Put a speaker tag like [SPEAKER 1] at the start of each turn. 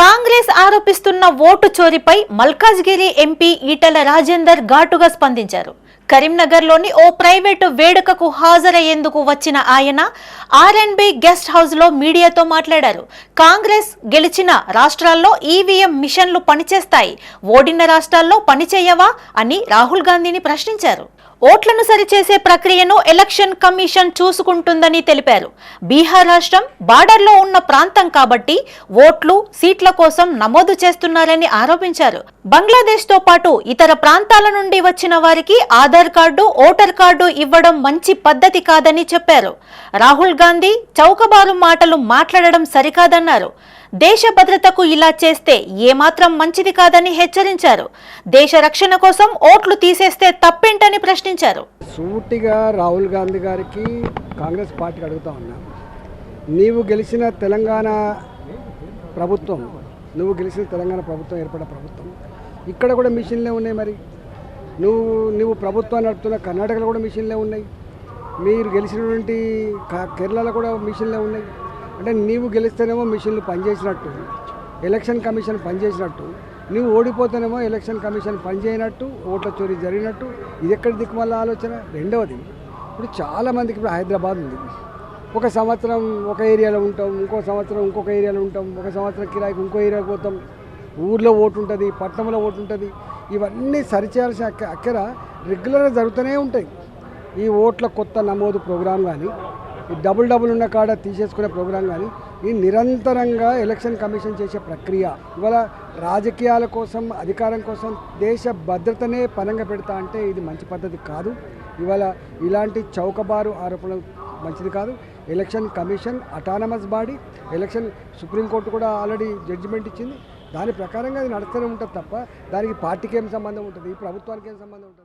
[SPEAKER 1] కాంగ్రెస్ ఆరోపిస్తున్న ఓటు చోరీపై మల్కాజ్గిరి ఎంపీ ఈటల రాజేందర్ ఘాటుగా స్పందించారు. కరీంనగర్లోని ఓ ప్రైవేటు వేడుకకు హాజరయ్యేందుకు వచ్చిన ఆయన ఆర్ఎండ్బి గెస్ట్ హౌస్లో మీడియాతో మాట్లాడారు. కాంగ్రెస్ గెలిచిన రాష్ట్రాల్లో ఈవీఎం మిషన్లు పనిచేస్తాయి. ఓడిన రాష్ట్రాల్లో పనిచేయవా అని రాహుల్ గాంధీని ప్రశ్నించారు. ఓట్లను సరిచేసే ప్రక్రియను ఎలక్షన్ కమిషన్ చూసుకుంటుందని తెలిపారు. బీహార్ రాష్ట్రం బార్డర్లో ఉన్న ప్రాంతం కాబట్టి ఓట్లు సీట్ల కోసం నమోదు చేస్తున్నారని ఆరోపించారు. బంగ్లాదేశ్తో పాటు ఇతర ప్రాంతాల నుండి వచ్చిన వారికి ఆధార్ కార్డు ఓటర్ కార్డు ఇవ్వడం మంచి పద్ధతి కాదని చెప్పారు. రాహుల్ గాంధీ చౌకబారు మాటలు మాట్లాడడం సరికాదన్నారు. దేశ భద్రతకు ఇలా చేస్తే ఏమాత్రం మంచిది కాదని హెచ్చరించారు. దేశ రక్షణ కోసం ఓట్లు తీసేస్తే తప్పేంటని ప్రశ్నించారు.
[SPEAKER 2] సూటిగా రాహుల్ గాంధీ గారికి కాంగ్రెస్ పార్టీకి అడుగుతా ఉన్నా నీవు గెలిచిన తెలంగాణ ప్రభుత్వం నువ్వు గెలిచిన తెలంగాణ ప్రభుత్వం ఏర్పడిన ప్రభుత్వం ఇక్కడ కూడా మిషన్లే ఉన్నాయి మరి. నువ్వు నువ్వు ప్రభుత్వాన్ని నడుపుతున్న కర్ణాటకలో కూడా మిషన్లే ఉన్నాయి. మీరు గెలిచినటువంటి కేరళలో కూడా మిషన్లే ఉన్నాయి. అంటే నీవు గెలిస్తేనేమో మిషన్లు పనిచేసినట్టు ఎలక్షన్ కమిషన్ పనిచేసినట్టు నువ్వు ఓడిపోతేనేమో ఎలక్షన్ కమిషన్ పనిచేయనట్టు ఓట్ల చోరీ జరిగినట్టు ఇది ఎక్కడ దిక్కుమల్ల ఆలోచన? రెండవది ఇప్పుడు చాలామందికి ఇప్పుడు హైదరాబాద్ ఉంది. ఒక సంవత్సరం ఒక ఏరియాలో ఉంటాం ఇంకో సంవత్సరం ఇంకొక ఏరియాలో ఉంటాం ఒక సంవత్సరం కిరాయికి ఇంకో ఏరియాకి పోతాం. ఊర్లో ఓటు ఉంటుంది పట్టణంలో ఓటు ఉంటుంది. ఇవన్నీ సరిచేయాల్సిన అక్క అక్కర రెగ్యులర్గా జరుగుతూనే ఉంటాయి. ఈ ఓట్ల కొత్త నమోదు ప్రోగ్రాం కానీ డబుల్ డబుల్ ఉన్న కాడ తీసేసుకునే ప్రోగ్రాం కానీ ఈ నిరంతరంగా ఎలక్షన్ కమిషన్ చేసే ప్రక్రియ ఇవాళ రాజకీయాల కోసం అధికారం కోసం దేశ భద్రతనే పనంగా పెడతా అంటే ఇది మంచి పద్ధతి కాదు. ఇవాళ ఇలాంటి చౌకబారు ఆరోపణలు మంచిది కాదు. Election commission autonomous body election supreme court కూడా ఆల్రెడీ జడ్జిమెంట్ ఇచ్చింది. దాని ప్రకారంగా అది నడుస్తూనే ఉంటుంది తప్ప దానికి పార్టీకి ఏం సంబంధం ఉంటుంది? ఈ ప్రభుత్వానికి ఏం సంబంధం ఉంటుంది?